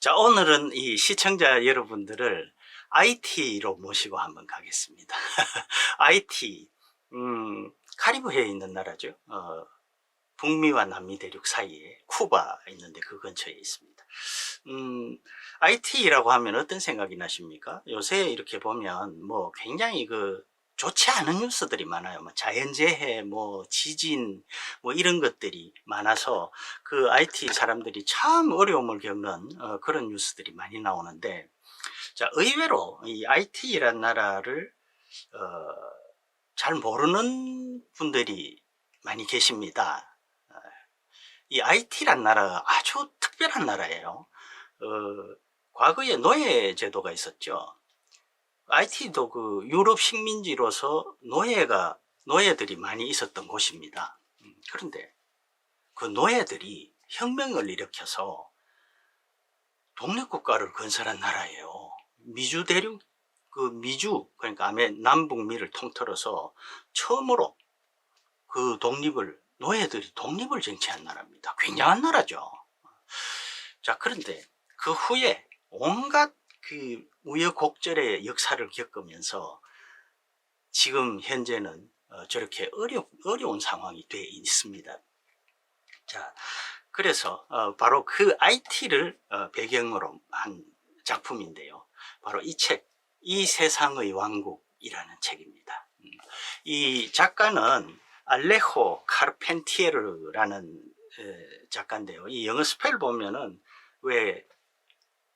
자, 오늘은 이 시청자 여러분들을 IT로 모시고 한번 가겠습니다. IT, 음, 카리브해에 있는 나라죠. 어, 북미와 남미 대륙 사이에 쿠바 있는데 그 근처에 있습니다. 음, IT라고 하면 어떤 생각이 나십니까? 요새 이렇게 보면 뭐 굉장히 그 좋지 않은 뉴스들이 많아요. 뭐 자연재해, 뭐 지진, 뭐 이런 것들이 많아서 그 IT 사람들이 참 어려움을 겪는 어, 그런 뉴스들이 많이 나오는데, 자 의외로 이 IT라는 나라를 어, 잘 모르는 분들이 많이 계십니다. 어, 이 IT란 나라가 아주 특별한 나라예요. 어, 과거에 노예 제도가 있었죠. IT도 그 유럽 식민지로서 노예가 노예들이 많이 있었던 곳입니다. 음, 그런데 그 노예들이 혁명을 일으켜서 독립국가를 건설한 나라예요. 미주 대륙 그 미주 그러니까 남북미를 통틀어서 처음으로 그 독립을 노예들이 독립을 쟁취한 나라입니다. 굉장한 나라죠. 자 그런데 그 후에 온갖 그 우여곡절의 역사를 겪으면서 지금 현재는 어, 저렇게 어려, 어려운 상황이 돼 있습니다. 자, 그래서 어, 바로 그 IT를 어, 배경으로 한 작품인데요. 바로 이 책, 이 세상의 왕국이라는 책입니다. 음, 이 작가는 알레호 카르펜티에르라는 에, 작가인데요. 이 영어 스펠 보면은 왜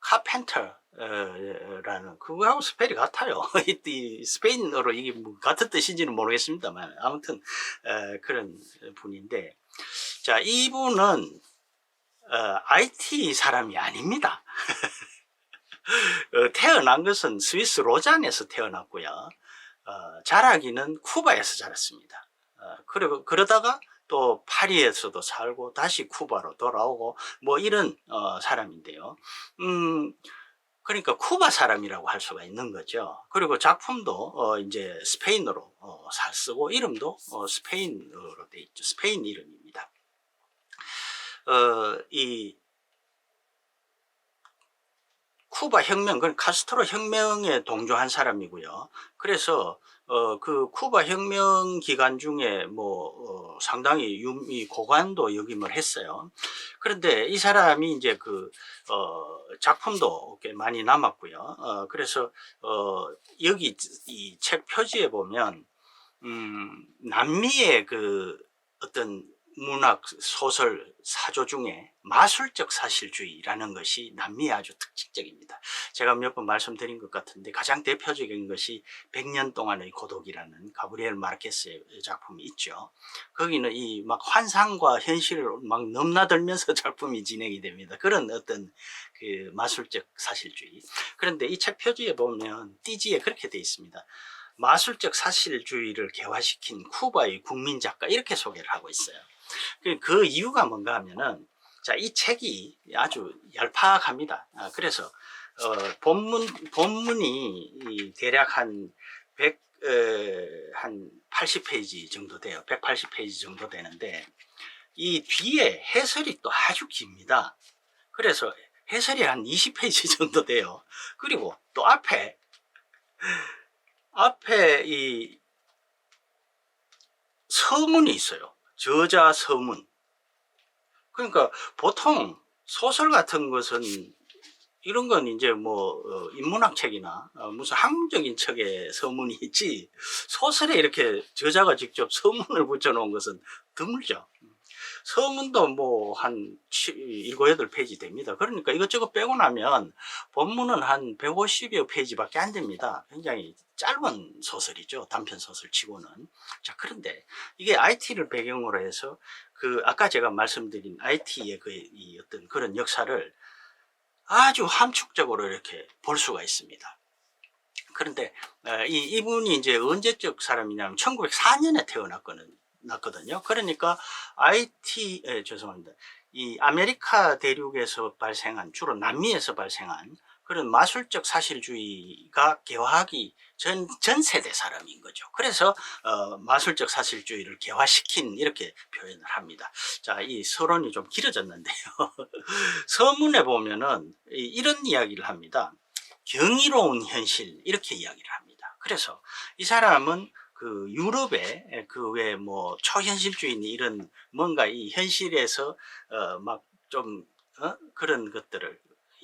카펜터라는 그거하고 스펠이 같아요. 이- 이 스페인어로 이게 뭐 같은 뜻인지는 모르겠습니다만 아무튼 에, 그런 분인데 자 이분은 어, IT 사람이 아닙니다. 어, 태어난 것은 스위스 로잔에서 태어났고요. 어, 자라기는 쿠바에서 자랐습니다. 어, 그리고 그러다가 또 파리에서도 살고 다시 쿠바로 돌아오고 뭐 이런 어, 사람인데요. 음, 그러니까 쿠바 사람이라고 할 수가 있는 거죠. 그리고 작품도 어, 이제 스페인어로 어, 잘 쓰고 이름도 어, 스페인어로 돼 있죠. 스페인 이름입니다. 어, 이 쿠바 혁명, 그 카스트로 혁명에 동조한 사람이고요. 그래서 어, 그 쿠바 혁명 기간 중에 뭐 어, 상당히 유미 고관도 역임을 했어요. 그런데 이 사람이 이제 그 어, 작품도 꽤 많이 남았고요. 어, 그래서 어, 여기 이 책 표지에 보면 음, 남미의 그 어떤 문학 소설 사조 중에 마술적 사실주의라는 것이 남미의 아주 특징적입니다. 제가 몇 번 말씀드린 것 같은데 가장 대표적인 것이 100년 동안의 고독이라는 가브리엘 마르케스의 작품이 있죠. 거기는 이 막 환상과 현실을 막 넘나들면서 작품이 진행이 됩니다. 그런 어떤 그 마술적 사실주의. 그런데 이 책 표지에 보면 띠지에 그렇게 돼 있습니다. 마술적 사실주의를 개화시킨 쿠바의 국민 작가 이렇게 소개를 하고 있어요. 그- 그 이유가 뭔가 하면은 자, 이 책이 아주 얄팍합니다. 아, 그래서 어, 본문 본문이 이 대략 한 100, 에, 한 80페이지 정도 돼요. 180페이지 정도 되는데 이 뒤에 해설이 또 아주 깁니다. 그래서 해설이 한 20페이지 정도 돼요. 그리고 또 앞에 앞에 이 서문이 있어요. 저자 서문. 그러니까 보통 소설 같은 것은 이런 건 이제 뭐 어, 인문학 책이나 어, 무슨 학문적인 책에 서문이 있지 소설에 이렇게 저자가 직접 서문을 붙여놓은 것은 드물죠. 서문도 뭐 한 7, 8페이지 됩니다. 그러니까 이것저것 빼고 나면 본문은 한 150여 페이지밖에 안 됩니다. 굉장히 짧은 소설이죠. 단편 소설 치고는. 자, 그런데 이게 IT를 배경으로 해서 그 아까 제가 말씀드린 IT의 그 이 어떤 그런 역사를 아주 함축적으로 이렇게 볼 수가 있습니다. 그런데 어, 이 이분이 이제 언제적 사람이냐면 1904년에 태어났거든요. 났거든요. 그러니까 IT 에, 죄송합니다. 이 아메리카 대륙에서 발생한 주로 남미에서 발생한 그런 마술적 사실주의가 개화하기 전, 전 세대 사람인 거죠. 그래서 어, 마술적 사실주의를 개화시킨 이렇게 표현을 합니다. 자, 이 서론이 좀 길어졌는데요. 서문에 보면은 이- 이런 이야기를 합니다. 경이로운 현실 이렇게 이야기를 합니다. 그래서 이 사람은 그 유럽의 그왜 뭐 초현실주의니 이런 뭔가 이 현실에서 어 막좀 어? 그런 것들을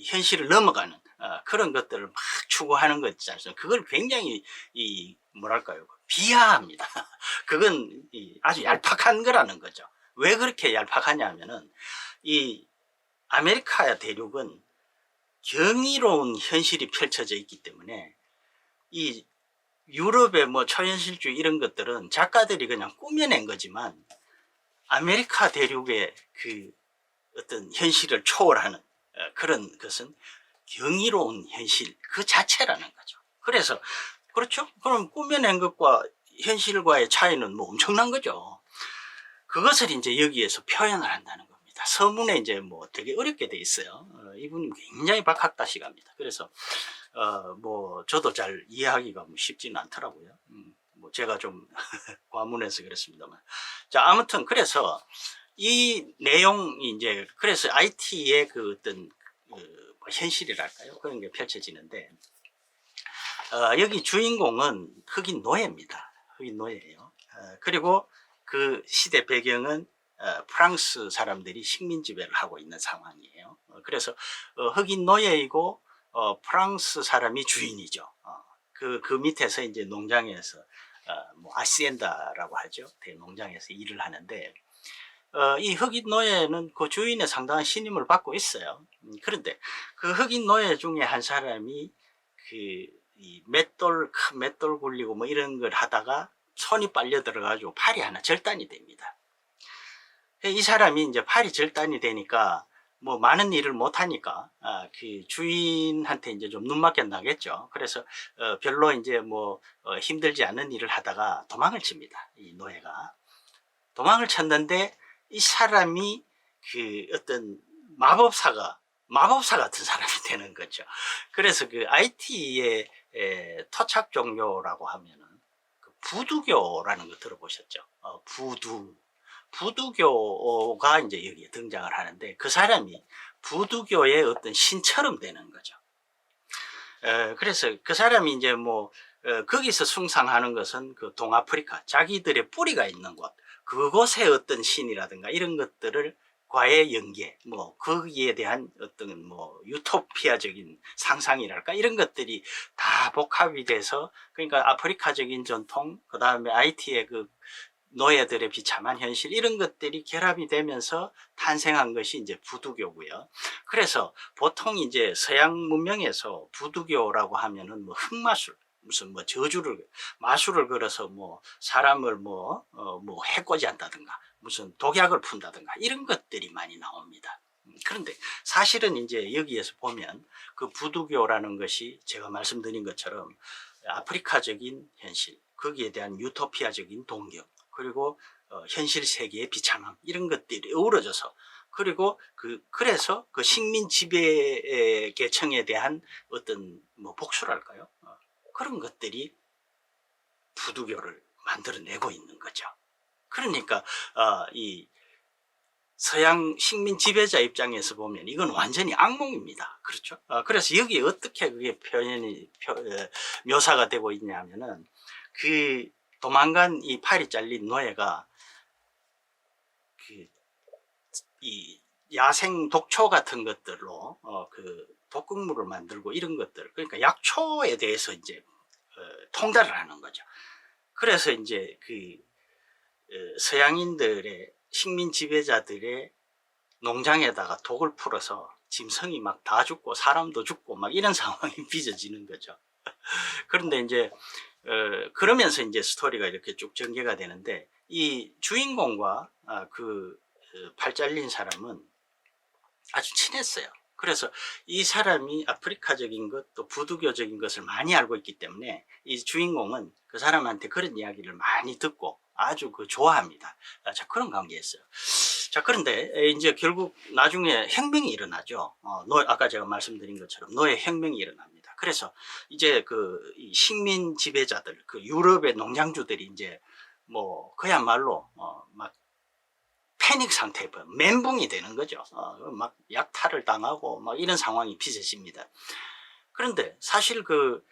현실을 넘어가는 어, 그런 것들을 막 추구하는 것 있지 않습니까? 그걸 굉장히 이 뭐랄까요 비하합니다. 그건 이 아주 얄팍한 거라는 거죠. 왜 그렇게 얄팍하냐면은 이 아메리카 대륙은 경이로운 현실이 펼쳐져 있기 때문에 이 유럽의 뭐 초현실주의 이런 것들은 작가들이 그냥 꾸며낸 거지만 아메리카 대륙의 그 어떤 현실을 초월하는 어, 그런 것은 경이로운 현실 그 자체라는 거죠. 그래서 그렇죠? 그럼 꾸며낸 것과 현실과의 차이는 뭐 엄청난 거죠. 그것을 이제 여기에서 표현을 한다는 겁니다. 서문에 이제 뭐 되게 어렵게 돼 있어요. 어, 이분이 굉장히 박학다식합니다. 그래서 어, 뭐 저도 잘 이해하기가 뭐 쉽지는 않더라고요. 음, 뭐 제가 좀 과문해서 그렇습니다만. 자 아무튼 그래서 이 내용이 이제 그래서 IT의 그 어떤 그 뭐 현실이랄까요 그런 게 펼쳐지는데 어, 여기 주인공은 흑인 노예입니다. 흑인 노예예요. 어, 그리고 그 시대 배경은 어, 프랑스 사람들이 식민 지배를 하고 있는 상황이에요. 어, 그래서 어, 흑인 노예이고 어, 프랑스 사람이 주인이죠. 어, 그, 그 밑에서 이제 농장에서 어, 뭐 아시엔다라고 하죠. 대농장에서 일을 하는데 어, 이 흑인 노예는 그 주인의 상당한 신임을 받고 있어요. 음, 그런데 그 흑인 노예 중에 한 사람이 그 이 맷돌 큰 맷돌 굴리고 뭐 이런 걸 하다가 손이 빨려 들어가지고 팔이 하나 절단이 됩니다. 이 사람이 이제 팔이 절단이 되니까 뭐 많은 일을 못 하니까 아, 그 주인한테 이제 좀 눈맞게 나겠죠. 그래서 어, 별로 이제 뭐 어, 힘들지 않은 일을 하다가 도망을 칩니다. 이 노예가 도망을 쳤는데 이 사람이 그 어떤 마법사가 마법사 같은 사람이 되는 거죠. 그래서 그 IT의 토착 종교라고 하면은 그 부두교라는 거 들어보셨죠? 어, 부두 부두교가 이제 여기에 등장을 하는데 그 사람이 부두교의 어떤 신처럼 되는 거죠. 에, 그래서 그 사람이 이제 뭐 어, 거기서 숭상하는 것은 그 동아프리카 자기들의 뿌리가 있는 곳 그곳의 어떤 신이라든가 이런 것들을 과의 연계 뭐 거기에 대한 어떤 뭐 유토피아적인 상상이랄까 이런 것들이 다 복합이 돼서 그러니까 아프리카적인 전통 그 다음에 IT의 그 노예들의 비참한 현실 이런 것들이 결합이 되면서 탄생한 것이 이제 부두교고요. 그래서 보통 이제 서양 문명에서 부두교라고 하면은 뭐 흑마술 무슨 뭐 저주를 마술을 걸어서 뭐 사람을 뭐어뭐 해코지 한다든가 무슨 독약을 푼다든가 이런 것들이 많이 나옵니다. 음, 그런데 사실은 이제 여기에서 보면 그 부두교라는 것이 제가 말씀드린 것처럼 아프리카적인 현실 거기에 대한 유토피아적인 동경 그리고 어, 현실 세계의 비참함 이런 것들이 어우러져서 그리고 그 그래서 그 식민 지배 계층에 대한 어떤 뭐 복수랄까요 어, 그런 것들이 부두교를 만들어내고 있는 거죠. 그러니까 어, 이 서양 식민 지배자 입장에서 보면 이건 완전히 악몽입니다. 그렇죠? 어, 그래서 여기 어떻게 그게 표현이 표, 어, 묘사가 되고 있냐면은 그 도망간 이 팔이 잘린 노예가 그 이 야생 독초 같은 것들로 어, 그 독극물을 만들고 이런 것들 그러니까 약초에 대해서 이제 어, 통달을 하는 거죠. 그래서 이제 그 어, 서양인들의 식민 지배자들의 농장에다가 독을 풀어서 짐승이 막 다 죽고 사람도 죽고 막 이런 상황이 빚어지는 거죠. 그런데 이제 어, 그러면서 이제 스토리가 이렇게 쭉 전개가 되는데 이 주인공과 아, 그 어, 팔 잘린 사람은 아주 친했어요. 그래서 이 사람이 아프리카적인 것 또 부두교적인 것을 많이 알고 있기 때문에 이 주인공은 그 사람한테 그런 이야기를 많이 듣고 아주 그 좋아합니다. 아, 자 그런 관계였어요. 자, 그런데 에, 이제 결국 나중에 혁명이 일어나죠. 어, 노, 아까 제가 말씀드린 것처럼 노예 혁명이 일어납니다. 그래서 이제 그이 식민 지배자들, 그 유럽의 농장주들이 이제 뭐 그야말로 어, 막 패닉 상태에 뭐 멘붕이 되는 거죠. 어, 막 약탈을 당하고 막 이런 상황이 빚어집니다. 그런데 사실 그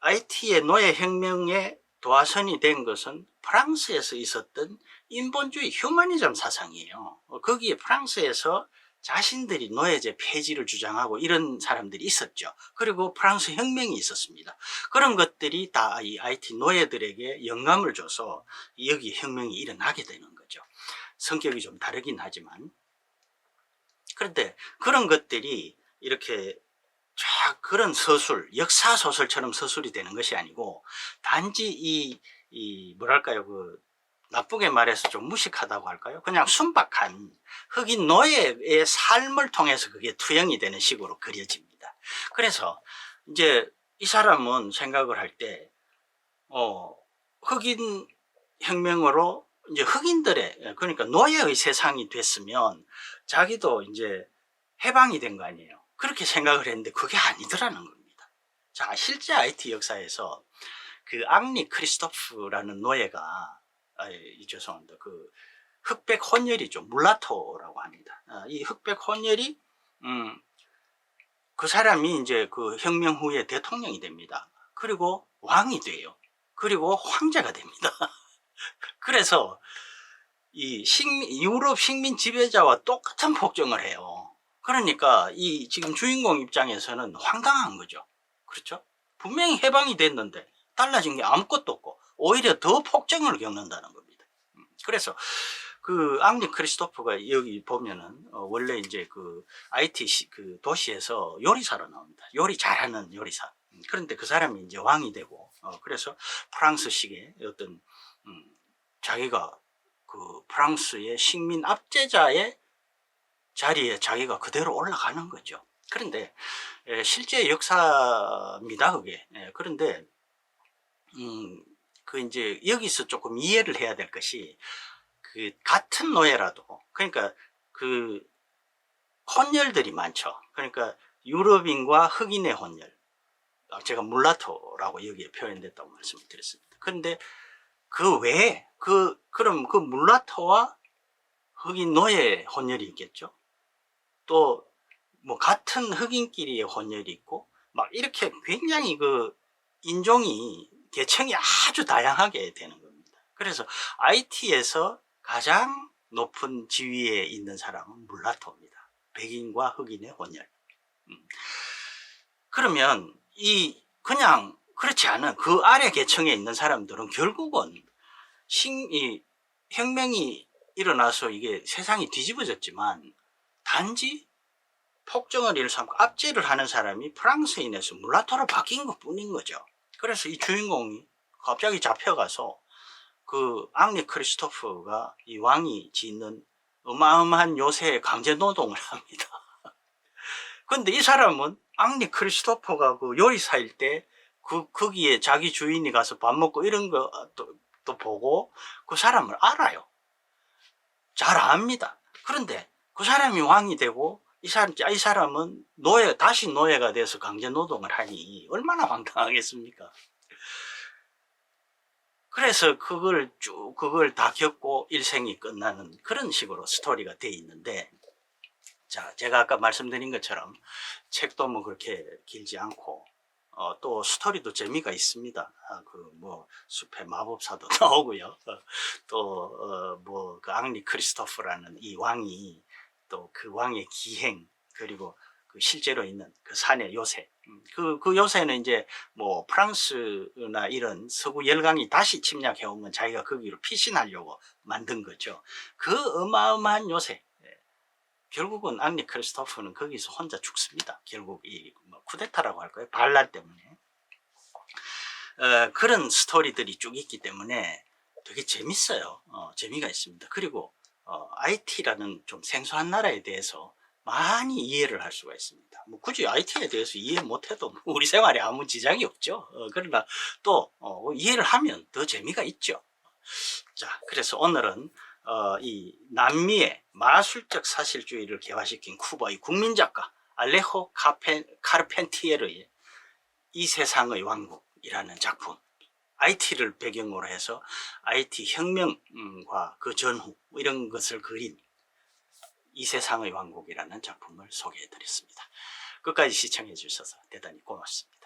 IT의 노예 혁명의 도화선이 된 것은 프랑스에서 있었던 인본주의 휴머니즘 사상이에요. 어, 거기에 프랑스에서 자신들이 노예제 폐지를 주장하고 이런 사람들이 있었죠. 그리고 프랑스 혁명이 있었습니다. 그런 것들이 다 이 IT 노예들에게 영감을 줘서 여기 혁명이 일어나게 되는 거죠. 성격이 좀 다르긴 하지만. 그런데 그런 것들이 이렇게 쫙 그런 서술, 역사 소설처럼 서술이 되는 것이 아니고 단지 이, 이 뭐랄까요, 그 나쁘게 말해서 좀 무식하다고 할까요? 그냥 순박한 흑인 노예의 삶을 통해서 그게 투영이 되는 식으로 그려집니다. 그래서 이제 이 사람은 생각을 할 때, 어, 흑인 혁명으로 이제 흑인들의, 그러니까 노예의 세상이 됐으면 자기도 이제 해방이 된 거 아니에요. 그렇게 생각을 했는데 그게 아니더라는 겁니다. 자, 실제 IT 역사에서 그 앙리 크리스토프라는 노예가 아, 예, 죄송합니다. 그 흑백 혼혈이죠. 물라토라고 합니다. 아, 이 흑백 혼혈이 음, 그 사람이 이제 그 혁명 후에 대통령이 됩니다. 그리고 왕이 돼요. 그리고 황제가 됩니다. 그래서 이 식민, 유럽 식민 지배자와 똑같은 폭정을 해요. 그러니까 이 지금 주인공 입장에서는 황당한 거죠. 그렇죠? 분명히 해방이 됐는데 달라진 게 아무것도 없고 오히려 더 폭정을 겪는다는 겁니다. 음, 그래서 그 앙리 크리스토프가 여기 보면은 어, 원래 이제 그 IT 시, 그 도시에서 요리사로 나옵니다. 요리 잘하는 요리사. 음, 그런데 그 사람이 이제 왕이 되고 어, 그래서 프랑스식의 어떤 음, 자기가 그 프랑스의 식민 압제자의 자리에 자기가 그대로 올라가는 거죠. 그런데 에, 실제 역사입니다, 그게. 예, 그런데 음, 그 이제 여기서 조금 이해를 해야 될 것이 그 같은 노예라도 그러니까 그 혼혈들이 많죠. 그러니까 유럽인과 흑인의 혼혈. 아, 제가 물라토라고 여기에 표현됐다고 말씀을 드렸습니다. 그런데 그 외에 그 그럼 그 물라토와 흑인 노예 혼혈이 있겠죠. 또 뭐 같은 흑인끼리의 혼혈이 있고 막 이렇게 굉장히 그 인종이 계층이 아주 다양하게 되는 겁니다. 그래서 IT에서 가장 높은 지위에 있는 사람은 물라토입니다. 백인과 흑인의 혼혈. 음. 그러면 이 그냥 그렇지 않은 그 아래 계층에 있는 사람들은 결국은 신, 이 혁명이 일어나서 이게 세상이 뒤집어졌지만 단지 폭정을 일삼고 압제를 하는 사람이 프랑스인에서 물라토로 바뀐 것 뿐인 거죠. 그래서 이 주인공이 갑자기 잡혀가서 그 앙리 크리스토프가 이 왕이 짓는 어마어마한 요새에 강제 노동을 합니다. 근데 이 사람은 앙리 크리스토퍼가 그 요리사일 때 그, 거기에 자기 주인이 가서 밥 먹고 이런 거 또, 또 보고 그 사람을 알아요. 잘 압니다. 그런데 그 사람이 왕이 되고 이 사람, 이 사람은 노예, 다시 노예가 돼서 강제 노동을 하니 얼마나 황당하겠습니까? 그래서 그걸 쭉, 그걸 다 겪고 일생이 끝나는 그런 식으로 스토리가 돼 있는데, 자, 제가 아까 말씀드린 것처럼 책도 뭐 그렇게 길지 않고, 어, 또 스토리도 재미가 있습니다. 아, 그, 뭐, 숲의 마법사도 나오고요. 어, 또, 어, 앙리 크리스토프라는 이 왕이 또 그 왕의 기행, 그리고 그 실제로 있는 그 산의 요새. 음, 그, 그 요새는 이제 뭐 프랑스나 이런 서구 열강이 다시 침략해 오면 자기가 거기로 피신하려고 만든 거죠. 그 어마어마한 요새. 예. 결국은 앙리 크리스토프는 거기서 혼자 죽습니다. 결국 이 뭐 쿠데타라고 할까요? 반란 때문에. 어, 그런 스토리들이 쭉 있기 때문에 되게 재밌어요. 어, 재미가 있습니다. 그리고 어, IT라는 좀 생소한 나라에 대해서 많이 이해를 할 수가 있습니다. 뭐 굳이 IT에 대해서 이해 못해도 뭐 우리 생활에 아무 지장이 없죠. 어, 그러나 또 어, 이해를 하면 더 재미가 있죠. 자, 그래서 오늘은 어, 이 남미의 마술적 사실주의를 개화시킨 쿠바의 국민 작가 알레호 카펜, 카르펜티에르의 이 세상의 왕국이라는 작품 IT를 배경으로 해서 IT 혁명과 그 전후 이런 것을 그린 이 세상의 왕국이라는 작품을 소개해 드렸습니다. 끝까지 시청해 주셔서 대단히 고맙습니다.